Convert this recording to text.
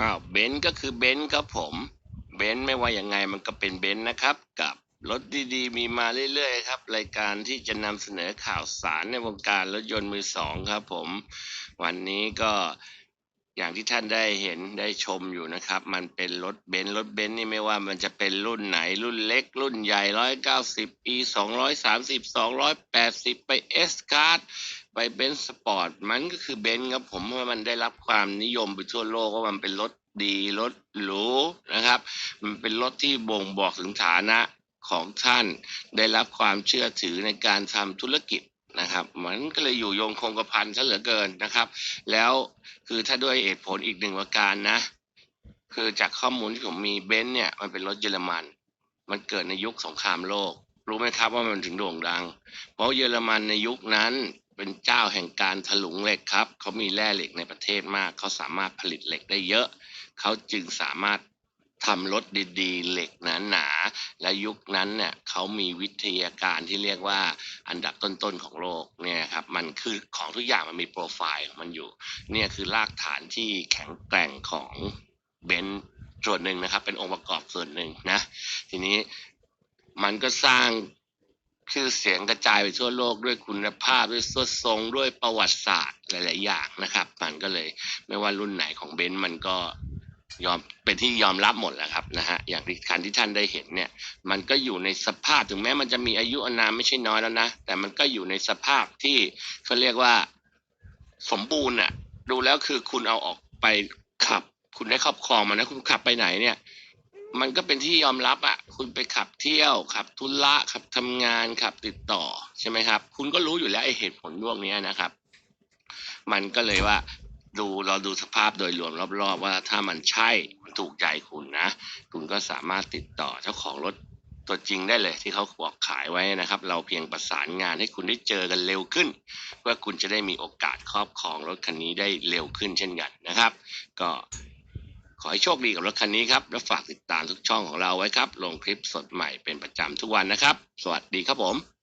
อ้าวเบนซ์ก็คือเบนซ์ครับผมเบนซ์ไม่ว่ายังไงมันก็เป็นเบนซ์นะครับ กับรถดีๆ มีมาเรื่อยๆครับ รายการที่จะนำเสนอข่าวสารในวงการรถยนต์มือสองครับผม วันนี้ก็ อย่างที่ท่านได้เห็นได้ชมอยู่นะครับ มันเป็นรถเบนซ์รถเบนซ์นี่ไม่ว่ามันจะเป็นรุ่นไหนรุ่นเล็ก รุ่นใหญ่ร้อยเก้าสิบ e สองร้อยสามสิบสองร้อยแปดสิบไปเอสคาร์ดไปเบนซ์สปอร์ตมันก็คือเบนซ์ครับผมเพราะว่ามันได้รับความนิยมไปทั่วโลกว่ามันเป็นรถดีรถหรูนะครับ มันเป็นรถที่บ่งบอกถึงฐานะของท่าน ได้รับความเชื่อถือในการทำธุรกิจ นะครับมันก็เลยอยู่โยงคงกระพันซะเหลือเกินนะครับ แล้วคือถ้าด้วยเหตุผลอีกหนึ่งประการนะ คือจากข้อมูลที่ผมมีเบนซ์เนี่ยมันเป็นรถเยอรมัน มันเกิดในยุคสงครามโลก รู้ไหมครับว่ามันถึงโด่งดัง เพราะเยอรมันในยุคนั้นเป็นเจ้าแห่งการถลุงเหล็กครับ เขามีแร่เหล็กในประเทศมาก เขาสามารถผลิตเหล็กได้เยอะ เขาจึงสามารถ ทำรถดีๆ เหล็กหนาๆและยุคนั้นเนี่ยเขามีวิทยาการที่เรียกว่าอันดับต้นๆของโลกเนี่ยครับมันคือของทุกอย่างมันมีโปรไฟล์ของมันอยู่เนี่ยคือรากฐานที่แข็งแกร่งของเบนซ์ส่วนหนึ่งนะครับ เป็นองค์ประกอบส่วนหนึ่งนะทีนี้มันก็สร้างชื่อเสียงกระจายไปทั่วโลกด้วยคุณภาพด้วยสวดทรงด้วยประวัติศาสตร์หลาย ๆ อย่างนะครับ มันก็เลยไม่ว่ารุ่นไหนของเบนซ์มันก็ ยอมเป็นที่ยอมรับหมดแหละครับนะฮะอย่างที่คันที่ท่านได้เห็นเนี่ย มันก็อยู่ในสภาพถึงแม้มันจะมีอายุอานามไม่ใช่น้อยแล้วนะแต่มันก็อยู่ในสภาพที่เขาเรียกว่าสมบูรณ์อะดูแล้วคือคุณเอาออกไปขับ คุณได้ครอบครองมันนะคุณขับไปไหนเนี่ย มันก็เป็นที่ยอมรับอะคุณไปขับเที่ยวขับธุระขับทำงานขับติดต่อใช่ไหมครับ คุณก็รู้อยู่แล้วไอเหตุผลพวกนี้นะครับ มันก็เลยว่า ดูเราดูสภาพโดยรวมรอบๆ ว่าถ้ามันใช่มันถูกใจคุณนะ คุณก็สามารถติดต่อเจ้าของรถตัวจริงได้เลยที่เขาบอกขายไว้นะครับ เราเพียงประสานงานให้คุณได้เจอกันเร็วขึ้น เพื่อคุณจะได้มีโอกาสครอบครองรถคันนี้ได้เร็วขึ้นเช่นกันนะครับ ก็ขอให้โชคดีกับรถคันนี้ครับ และฝากติดตามทุกช่องของเราไว้ครับ ลงคลิปสดใหม่เป็นประจำทุกวันนะครับ สวัสดีครับผม